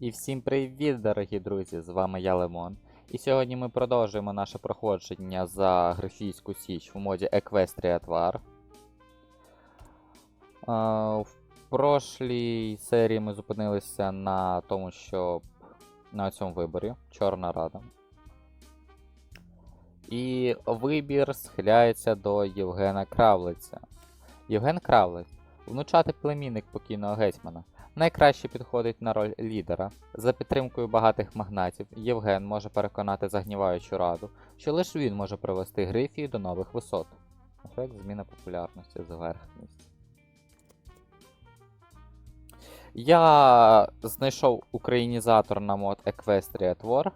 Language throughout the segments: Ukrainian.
І всім привіт, дорогі друзі! З вами я Лемон. І сьогодні ми продовжуємо наше проходження за Графійську Січ в моді Equestria Твар. В прошлій серії ми зупинилися на тому, що на цьому виборі Чорна Рада. І вибір схиляється до Євгена Кравлиця. Євген Кравлець, внучатий племінник покійного гетьмана. Найкраще підходить на роль лідера. За підтримкою багатих магнатів Євген може переконати загніваючу раду, що лише він може привести Грифію до нових висот. Ефект зміна популярності зверхність. Я знайшов українізатор на мод Equestria Твор.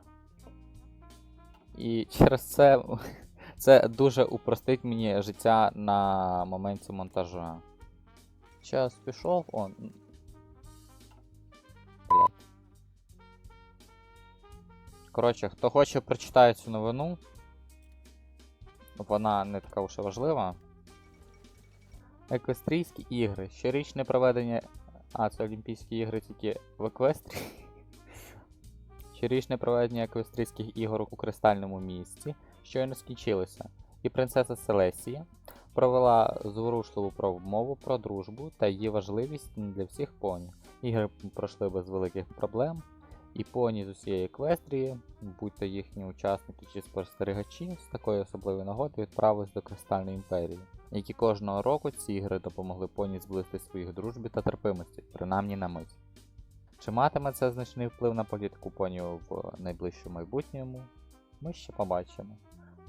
І через це це дуже упростить мені життя на моменті монтажу. Час пішов, он. Коротше, хто хоче прочитає цю новину. Вона не така уж важлива. Еквестрійські ігри. Щорічне проведення. А, це Олімпійські ігри тільки в Еквестрії. Щорічне проведення еквестрійських ігор у кристальному місті щойно скінчилося. І принцеса Селесія провела зворушливу промову про дружбу та її важливість для всіх поні. Ігри пройшли без великих проблем, і поні з усієї еквестрії, будь то їхні учасники чи спостерігачі, з такої особливої нагоди відправились до Кристальної імперії, які кожного року ці ігри допомогли поні зблизити своїх дружбі та терпимості, принаймні на мить. Чи матиме це значний вплив на політику понів в найближчому майбутньому? Ми ще побачимо.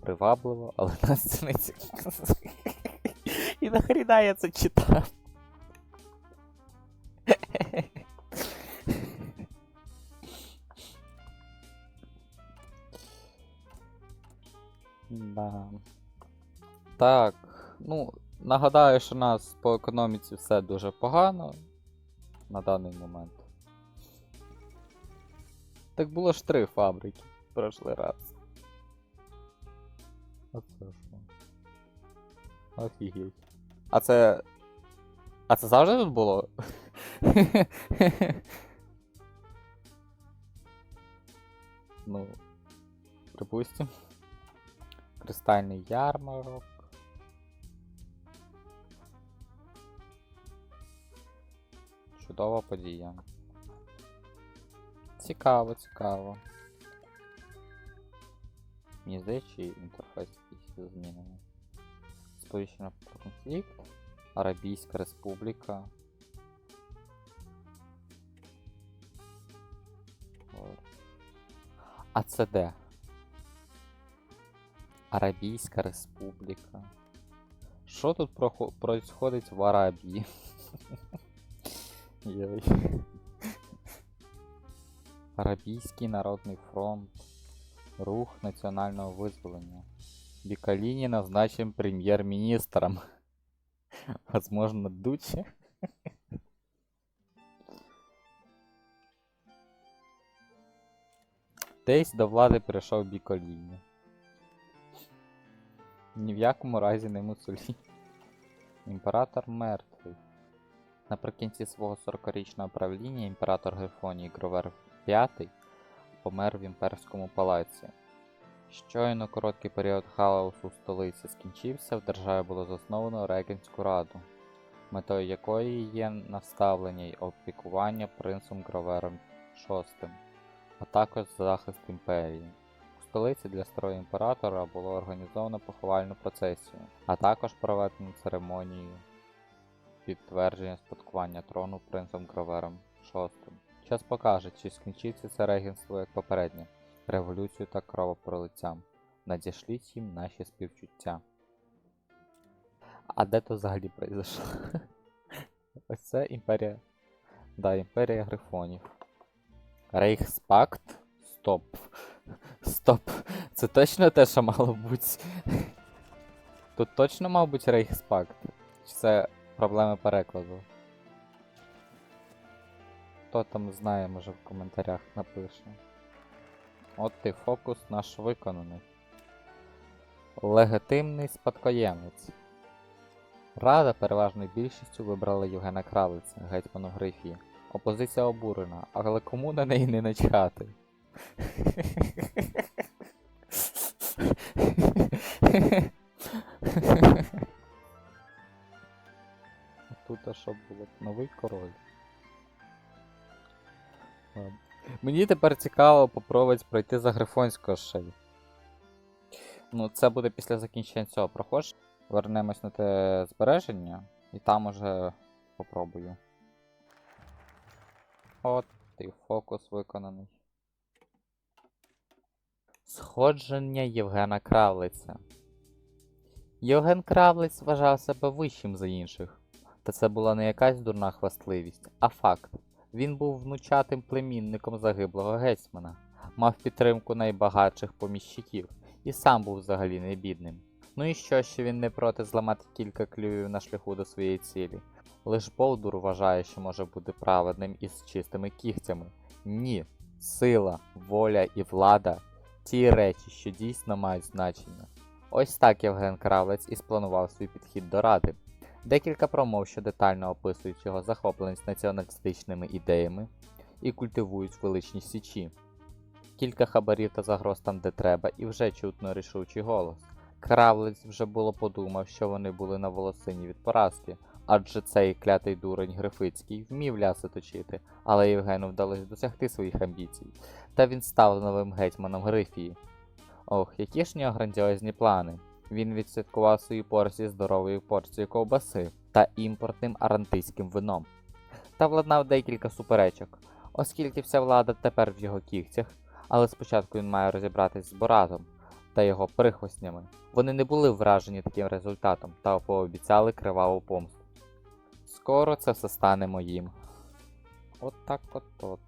Привабливо, але нас це не цікаво. І нахріна я це читав? Да. Так, ну, нагадаю, що у нас по економіці все дуже погано на даний момент. Так було ж три фабрики в прошлий раз. А це що? Офігеть. А це. А це завжди тут було? ну, припустим. Кристальний ярмарок. Чудова подія. Цікаво, цікаво. Мені інтерфейс якийсь змінений. Сповіщено про конфлікт. Арабійська Республіка. А це де? Арабійська Республіка. Що тут прохо- происходить в Арабії? Арабійський народний фронт. Рух національного визволення. Бікаліні назначен прем'єр-міністром. Возможно, Дуче. Десь до влади прийшов Біколіні. Ні в якому разі не Муссоліні. Імператор мертвий. Наприкінці свого 40-річного правління імператор Грифонії Гровер V помер в імперському палаці. Щойно короткий період хаосу у столиці скінчився, в державі було засновано Регенську раду, метою якої є наставлення й опікування принцем Гровером VI, а також захист імперії. Столиці для старого імператора було організовано поховальну процесію, а також проведено церемонію підтвердження спадкування трону принцем Гровером VI. Час покаже, чи скінчиться це регенство як попереднє, революцію та кровопролиттям. Надішліть їм наші співчуття. А де то взагалі произошло? Ось це імперія. Да, імперія грифонів. Рейхспакт? Стоп. Стоп. Це точно те, що мало бути. Тут точно мав бути Рейхспакт? Чи це проблеми перекладу? Хто там знає, може в коментарях напише. От і фокус наш виконаний. Легітимний спадкоємець. Рада переважною більшістю вибрала Євгена Кравиця, гетьману Грифії. Опозиція обурена, але кому на неї не начхати? Тут а що було? Новий король. Мені тепер цікаво попробувати пройти за Грифонського шею. Ну, це буде після закінчення цього проходження. Вернемось на те збереження, і там уже попробую. От, і фокус виконаний. Сходження Євгена Кравлиця. Євген Кравлиць вважав себе вищим за інших. Та це була не якась дурна хвастливість, а факт. Він був внучатим племінником загиблого гетьмана, мав підтримку найбагатших поміщиків і сам був взагалі не бідним. Ну і що, що він не проти зламати кілька клювів на шляху до своєї цілі. Лиш Болдур вважає, що може бути праведним із чистими кігтями. Ні, сила, воля і влада ті речі, що дійсно мають значення. Ось так Євген Кравець і спланував свій підхід до ради. Декілька промов, що детально описують його захопленість націоналістичними ідеями і культивують величність січі. Кілька хабарів та загроз там, де треба, і вже чутно рішучий голос. Кравлець вже було подумав, що вони були на волосині від поразки, адже цей клятий дурень Грифицький вмів ляси точити, але Євгену вдалося досягти своїх амбіцій, та він став новим гетьманом Грифії. Ох, які ж нього грандіозні плани. Він відсвяткував свої порції здоровою порцією ковбаси та імпортним арантийським вином. Та владнав декілька суперечок, оскільки вся влада тепер в його кігтях, але спочатку він має розібратись з Боратом та його прихвостнями. Вони не були вражені таким результатом та пообіцяли криваву помсту. Скоро це все стане моїм. От так от от.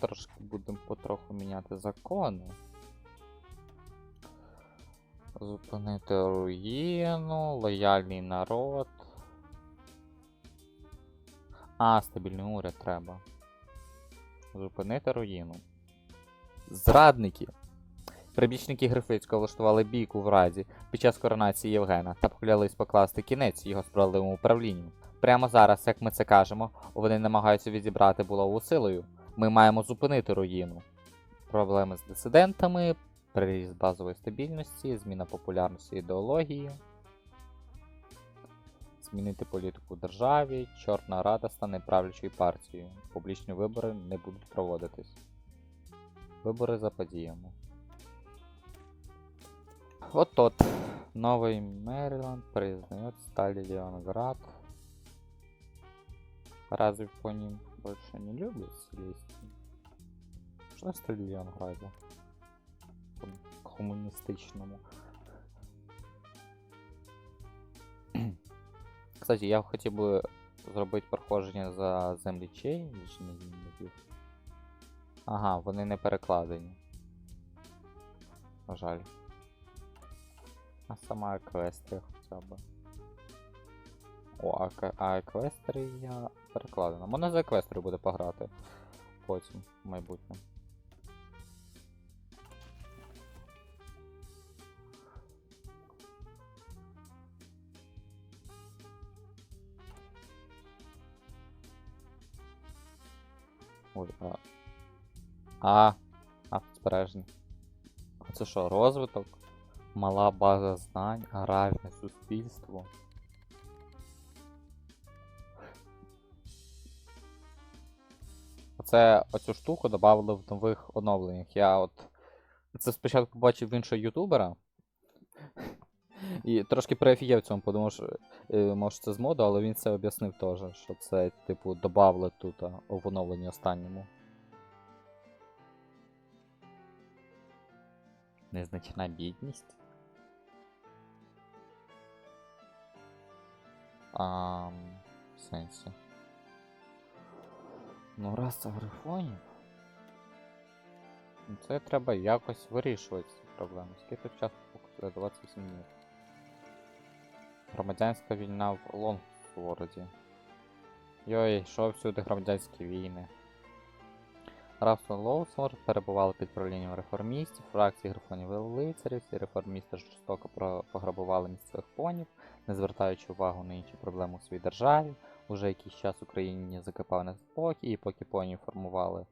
Трошки будемо потроху міняти закони. Зупинити руїну, лояльний народ. А, стабільний уряд треба. Зупинити руїну. Зрадники! Прибічники Грифицького влаштували бійку в Раді під час коронації Євгена та поклялись покласти кінець його справедливому управлінню. Прямо зараз, як ми це кажемо, вони намагаються відібрати булаву силою. Ми маємо зупинити руїну. Проблеми з дисидентами, приріст базової стабільності, зміна популярності ідеології. Змінити політику в державі, Чорна Рада стане правлячою партією. Публічні вибори не будуть проводитись. Вибори за подіями. Вот тот. Новый Мэриленд признает Стали Леонград. Разве по ним больше не любят Селестию? Что в Стали Леонграде? Там. Кстати, я хотів би зробити проходження за землічей. Ага, вони не перекладені. На жаль. А сама Еквестрія хоча б. О, а, а Еквестрія перекладена. Можна за Еквестрію буде пограти потім, в майбутньому. Ой, а. А, автозбережний. А це що, розвиток? Мала база знань, аграрне суспільство. Оце оцю штуку додали в нових оновленнях. Я от це спочатку бачив в іншого ютубера. І трошки переофігів в цьому, подумав, що е, може це з моду, але він це об'яснив теж, що це, типу, додавали тут в оновленні останньому. Незначна бідність. А, в сенсі. Ну, раса грифонів. Ну, Це треба якось вирішувати ці проблеми. Скільки часу покупили? 28 днів. Громадянська війна в Лонгфорді. Йой, що всюди громадянські війни. Графство Лоусворд перебувало під правлінням реформістів, фракції грифонів і лицарів, ці реформісти жорстоко пограбували місцевих понів, не звертаючи увагу на інші проблеми у своїй державі. Уже якийсь час Україні закипав неспокій, і поки поні формували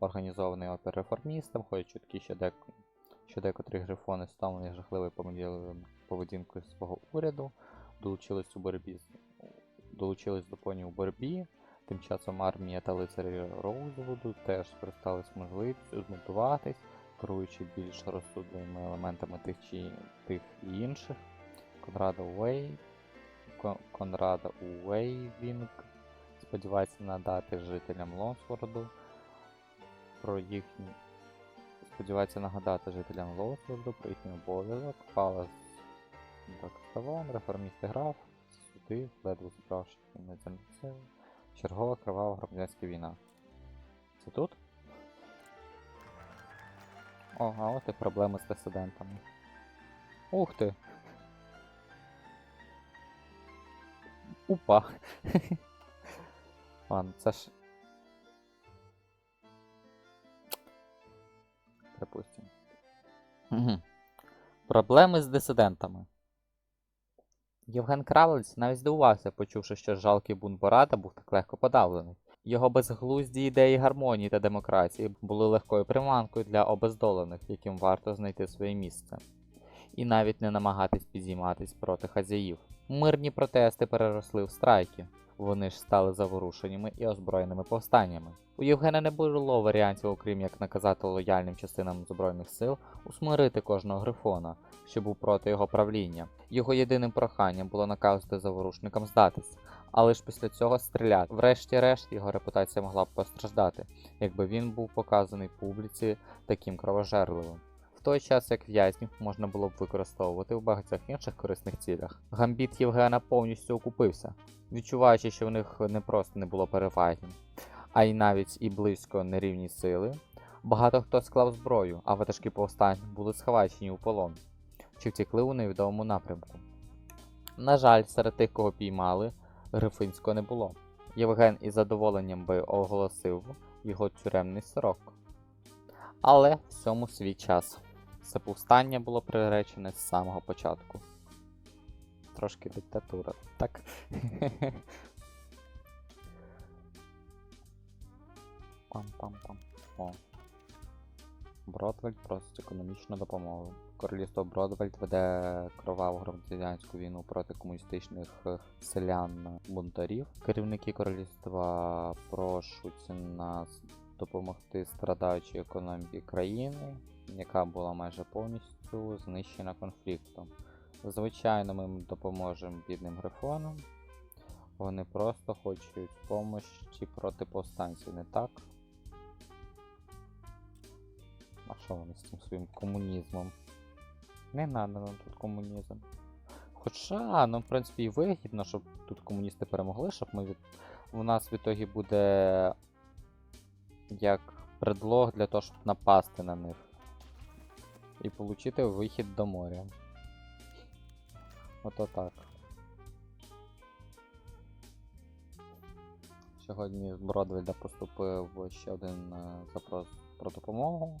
організований опір реформістам, ходять чутки, що, дек... що декотрі грифони стомлені жахливою поведінкою свого уряду, долучились у боротьбі долучились до поні у боротьбі. Тим часом армія та лицарі Роузвуду теж скористались можливістю змонтуватись, керуючи більш розсудливими елементами тих чи тих і інших. Конрада Уей, Конрада Уейвінг сподівається надати жителям Лонсворду про їхню. Сподівається нагадати жителям Лонсворду про їхній обов'язок, палац Докставон, реформісти граф, суди, ледве зібравши іноземні сили. Чергова кривава громадянська війна. Це тут? О, а от і проблеми з дисидентами. Ух ти! Упа! Ладно, це ж. Припустимо. Мгм. Проблеми з дисидентами. Євген Кравлець навіть здивувався, почувши, що жалкий бунт Бората був так легко подавлений. Його безглузді ідеї гармонії та демократії були легкою приманкою для обездолених, яким варто знайти своє місце. І навіть не намагатись підійматись проти хазяїв. Мирні протести переросли в страйки. Вони ж стали заворушеннями і озброєними повстаннями. У Євгена не було варіантів, окрім як наказати лояльним частинам Збройних сил усмирити кожного грифона, що був проти його правління. Його єдиним проханням було наказати заворушникам здатись, але ж після цього стріляти. Врешті-решт його репутація могла б постраждати, якби він був показаний публіці таким кровожерливим. Той час як в'язнів можна було б використовувати в багатьох інших корисних цілях. Гамбіт Євгена повністю окупився, відчуваючи, що в них не просто не було переваги, а й навіть і близько нерівні сили. Багато хто склав зброю, а ватажки повстань були схвачені у полон чи втекли у невідомому напрямку. На жаль, серед тих, кого піймали, Грифинського не було. Євген із задоволенням би оголосив його тюремний срок. Але всьому свій час. Це повстання було приречене з самого початку. Трошки диктатура, так? Пам-пам-пам. О. Бродвельд просить економічну допомогу. Королівство Бродвельд веде кроваву громадянську війну проти комуністичних е, селян бунтарів. Керівники королівства прошуть нас допомогти страдаючій економіці країни, яка була майже повністю знищена конфліктом. Звичайно, ми допоможемо бідним грифонам. Вони просто хочуть помощі проти повстанців, не так? А що вони з цим своїм комунізмом? Не надо нам тут комунізм. Хоча, ну, в принципі, і вигідно, щоб тут комуністи перемогли, щоб ми від... у нас в ітогі буде як предлог для того, щоб напасти на них. І отримати вихід до моря. Ото так. Сьогодні з Бродвельда поступив ще один е, запрос про допомогу.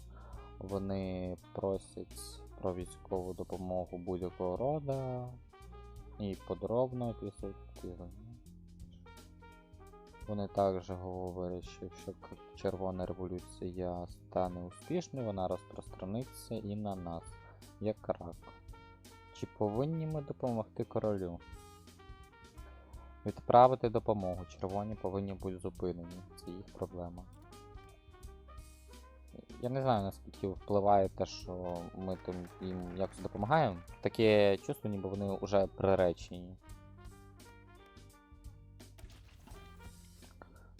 Вони просять про військову допомогу будь-якого роду і подробно описують. Вони також говорять, що якщо Червона революція стане успішною, вона розпространиться і на нас, як рак. Чи повинні ми допомогти королю? Відправити допомогу. Червоні повинні бути зупинені. Це їх проблема. Я не знаю, наскільки впливає те, що ми їм якось допомагаємо. Таке чувство, ніби вони вже приречені.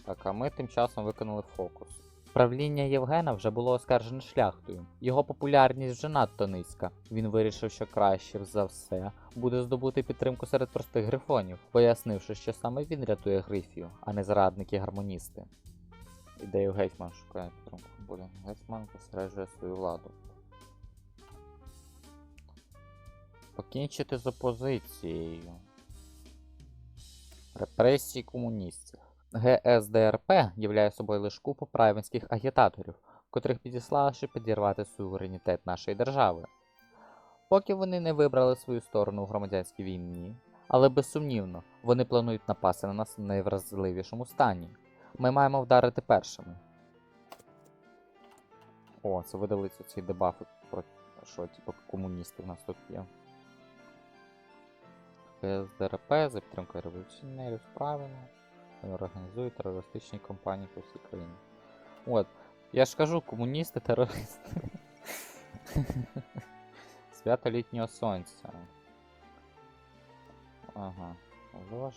Так, а ми тим часом виконали фокус. Правління Євгена вже було оскаржене шляхтою. Його популярність вже надто низька. Він вирішив, що краще за все буде здобути підтримку серед простих грифонів, пояснивши, що саме він рятує грифів, а не зрадники-гармоністи. Ідею гетьман шукає підтримку. Буде. Гетьман посереджує свою владу. Покінчити з опозицією. Репресії комуністів. ГСДРП являє собою лише купу правинських агітаторів, котрих підіслали, щоб підірвати суверенітет нашої держави. Поки вони не вибрали свою сторону у громадянській війні, Але безсумнівно, вони планують напасти на нас в найвразливішому стані. Ми маємо вдарити першими. О, це видалиться цей дебаф, про що, типу, комуністи в нас тут є. КСДРП за підтримкою революціонерів правильно. Вони організують терористичні кампанії по всій країні. От. Я ж кажу, комуністи, терористи. Свято літнього сонця. Ага. Лож.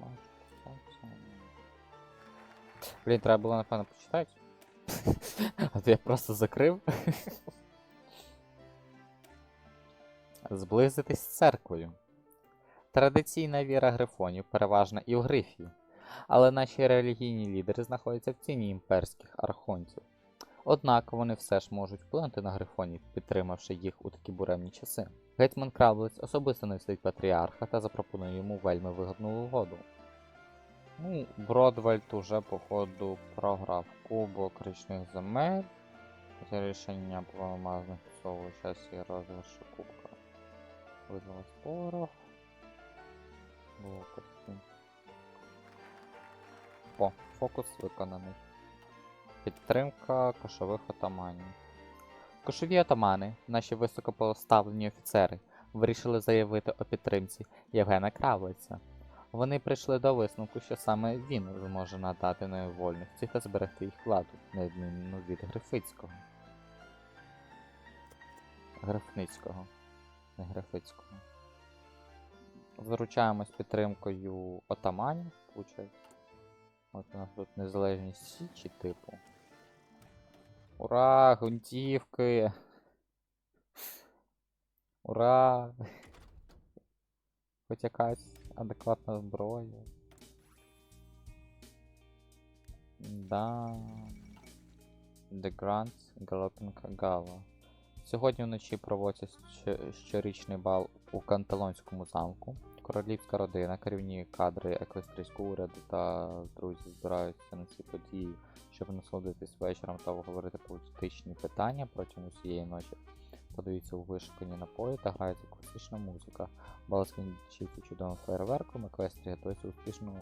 Маш, сонце. Блін, треба було, напевно, почитати. А то я просто закрив. Зблизитись з церквою. Традиційна віра грифонів переважна і в Грифії, але наші релігійні лідери знаходяться в ціні імперських архонтів. Однак вони все ж можуть вплинути на грифонів, підтримавши їх у такі буремні часи. Гетьман Краблець особисто навістить патріарха та запропонує йому вельми вигодну угоду. Ну, Бродвельт уже, походу, програв Кубок річних земель. Це рішення повномазних псової часі розіграшу кубка. Видалось порох. Було костюм. О, фокус виконаний. Підтримка кошових отаманів. Кошові отамани, наші високопоставлені офіцери, вирішили заявити о підтримці Євгена Кравлиця. Вони прийшли до висновку, що саме він зможе надати невольності та зберегти їх владу, відміну від Грифицького. Грифницького. Не Грифицького. Заручаємось підтримкою отаманів. От у нас тут незалежність Січі, типу. Ура! Гунтівки! Ура! Хоч якась адекватна зброя. Да. The Grants Galloping Gala. Сьогодні вночі проводять щ- щорічний бал у Канталонському замку. Королівська родина, керівні кадри еквестрійського уряду та друзі збираються на ці події, щоб насолодитись вечором та обговорити політичні питання протягом усієї ночі. Подаються у вишукані напої та грається класична музика. Бал скінчиться чудовим фейерверком, Еквестрія досі успішно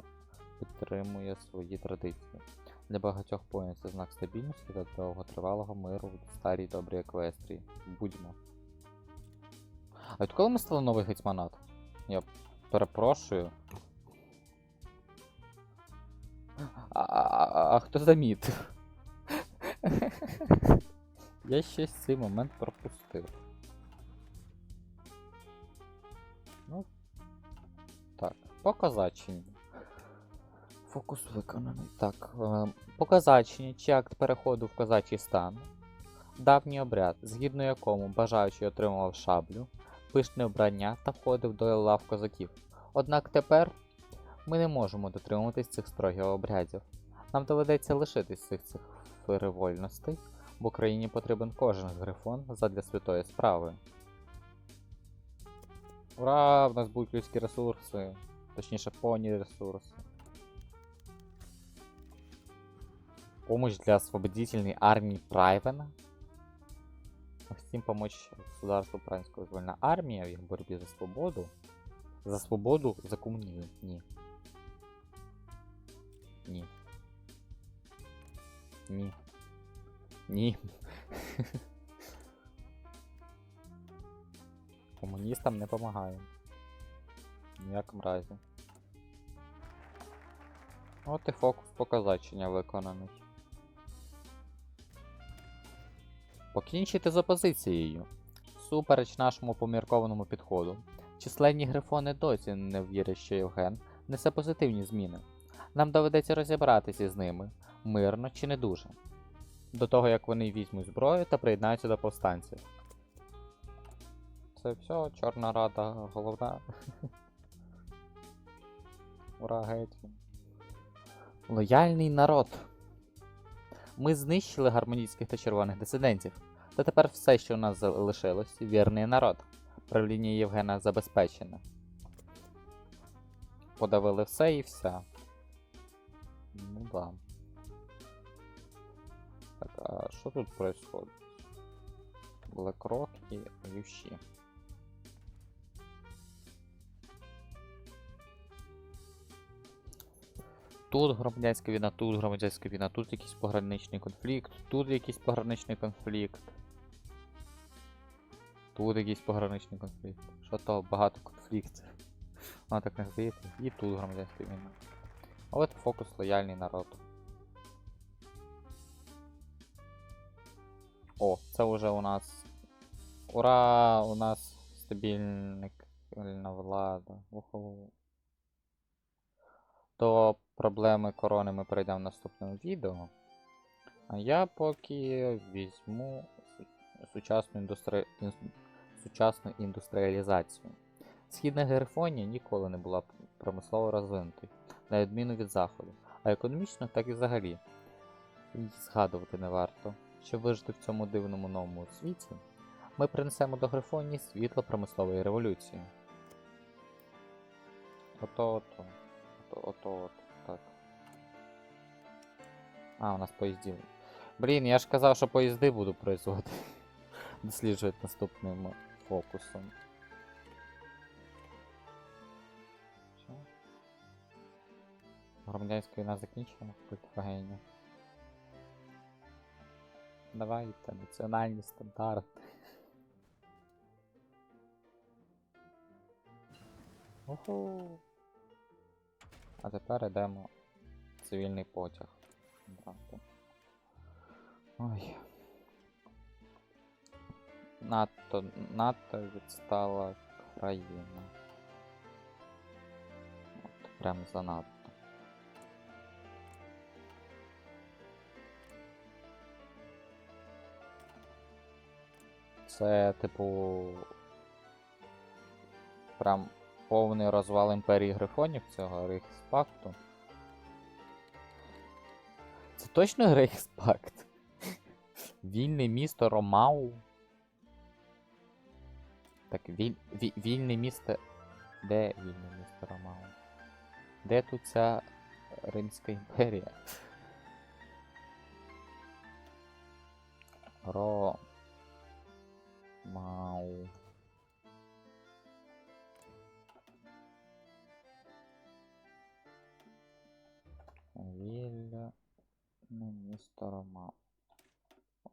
підтримує свої традиції. Для багатьох поїнь це знак стабільності та довготривалого миру в старій добрій Еквестрії. Будьмо. А відколи ми стали новий гетьманат? Я перепрошую. А, хто замітив? Я щось цей момент пропустив. Ну. Так, по козаччині. Фокус виконаний. Так. Е, по козаччині чи акт переходу в козачий стан. Давній обряд, згідно якому бажаючий отримував шаблю, пишне обрання та входив до лав козаків. Однак тепер ми не можемо дотримуватись цих строгих обрядів. Нам доведеться лишитись цих цих фривольностей, бо країні потрібен кожен грифон задля святої справи. Ура! В нас будуть людські ресурси, точніше повні ресурси. Помощь для освободительной армии Прайвена. Всем помочь государству Украинская вызвольная армия в их борьбе за свободу. За свободу, за коммунизм. Ні. Ні. Ні. Ні. Комуністам не помагаю. В якому разі. От і фокус показачення виконаний. Покінчити з опозицією. Супереч нашому поміркованому підходу, численні грифони досі не вірять, що Євген несе позитивні зміни. Нам доведеться розібратися з ними, мирно чи не дуже. До того як вони візьмуть зброю та приєднаються до повстанців. Це все, Чорна Рада головна. Ура, геть. Лояльний народ. Ми знищили гармонійських та червоних дисидентів. Та тепер все, що у нас залишилось, вірний народ. Правління Євгена забезпечене. Подавили все і все. Ну да. Так, а що тут происходит? Блекрок і Ющі. Тут громадянська війна, тут громадянська війна, тут якийсь пограничний конфлікт, тут якийсь пограничний конфлікт. Тут якийсь пограничний конфлікт. Що то багато конфліктів. Воно так не здається. І тут громадянська війна. Але це фокус лояльний народ. О, це вже у нас. Ура! У нас стабільна влада. Уху. До проблеми корони ми перейдемо в наступному відео. А я поки візьму сучасну, індустри... сучасну індустріалізацію. Східна Герфонія ніколи не була промислово розвинутою, на відміну від заходу, а економічно так і взагалі. І згадувати не варто, щоб вижити в цьому дивному новому світі, ми принесемо до Грифонії світло промислової революції. Ото ото. Ото от. Так. А, у нас поїздів. Блін, я ж казав, що поїзди буду производити. Досліджувати наступним фокусом. Що? Громадянська війна закінчена, Культфагені. Давайте, національні стандарти. Уху. А тепер йдемо в цивільний потяг. Ой. Надто, надто відстала країна. От, прям занадто. Це, типу. Прям повний розвал імперії грифонів цього Рейхспакту. Це точно Рейхспакт? Вільне місто Ромау. Так, віль, ві, вільне місто. Де вільне місто Ромау? Де тут ця Римська імперія? Ромау. Вільне місто Ромау.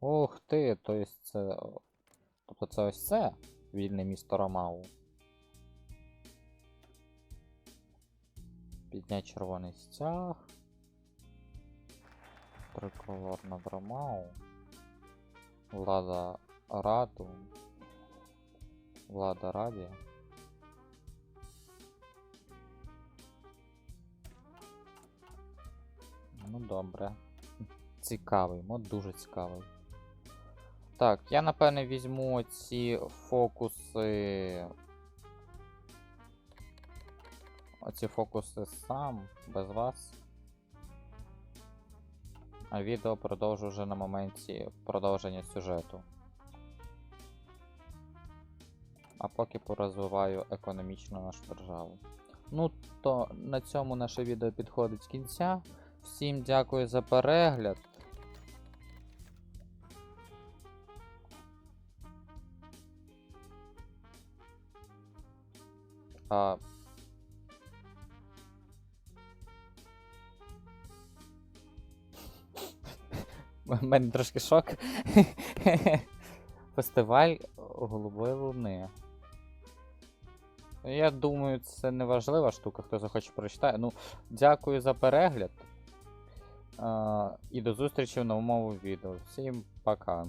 Ух ти, то есть це. Тобто це ось це вільне місто Ромау. Підняти червоний стяг. Триколор над Ромау. Влада Раду. Влада Раді. Ну добре. Цікавий, мод дуже цікавий. Так, я напевне візьму ці фокуси. Оці фокуси сам, без вас. А відео продовжу вже на моменті продовження сюжету. А поки порозвиваю економічно нашу державу. Ну, то на цьому наше відео підходить з кінця. Всім дякую за перегляд. А... У мене трошки шок. Фестиваль голубої луни. Я думаю, це не важлива штука, хто захоче прочитає. Ну, дякую за перегляд. А, і до зустрічі в новому відео. Всім пока.